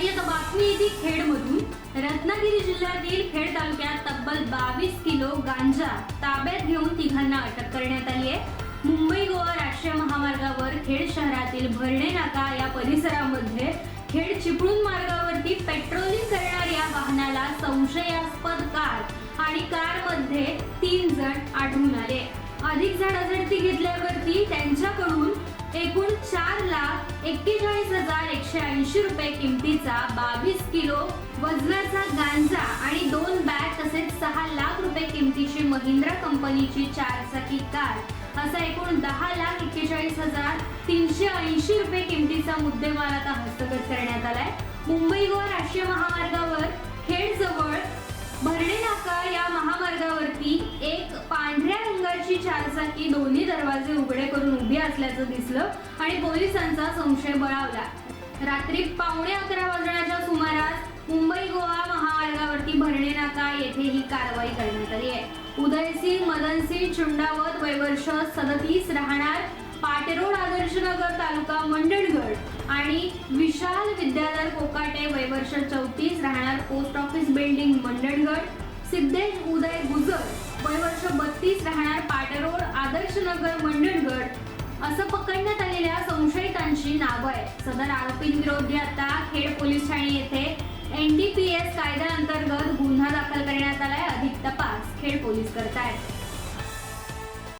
आणि आता बातमी येते खेडमधून. रत्नागिरी जिल्ह्यातील खेड तालुक्यात तब्बल बावीस किलो गांजा ताब्यात घेऊन तिघांना अटक करण्यात आली आहे. मुंबई गोवा राष्ट्रीय महामार्गावर खेड शहरातील भरणे नाका या परिसरामध्ये खेड चिपळूण मार्गावरती पेट्रोलिंग करणाऱ्या वाहनाला संशयास्पद कार आणि कारमध्ये तीन जण आढळून आले. अधिक झाडाझडती घेतल्यावरती त्यांच्याकडून एकूण चार लाख एक्केचाळीस हजार एकशे ऐंशी रुपये किमतीचा बावीस किलो वजनाचा गांजा आणि दोन बॅग तसेच सहा लाख रुपये किमतीची महिंद्रा कंपनीची चारचाकी कार असा एकूण दहा लाख एक्केचाळीस हजार तीनशे ऐंशी रुपये किमतीचा मुद्देमाल आता हस्तगत करण्यात आलाय. मुंबई गोवा राष्ट्रीय महामार्गावर खेडजवळ भरणे नाका या महामार्गावरती एक पांढऱ्या रंगाची दोन्ही दरवाजे उघडे करून उभी असल्याचं दिसलं आणि पोलिसांचा संशय बळावला. रात्री पावणे अकरा वाजण्याच्या सुमारास मुंबई गोवा महामार्गावरती भरणे नाका येथे ही कारवाई करण्यात आली आहे. उदयसिंग मदनसिंग चुंडावत वयवर्ष सदतीस राहणार पाटरोड आदर्शनगर तालुका मंडणगड आणि विशाल विद्याधर कोकाटे वयवर्ष चौतीस राहणार post office building Mandangad Siddhesh Uday Gujar वयवर्ष बत्तीस राहणार पाटरोड आदर्शनगर मंडणगड असं पकडण्यात आलेल्या संशयितांची नावं आहेत. सदर आरोपींविरोधी आता खेड पोलीस ठाणे येथे एनडीपीएस कायद्याअंतर्गत गुन्हा दाखल करण्यात आलाय अधिक तपास खेड पोलीस करतायत.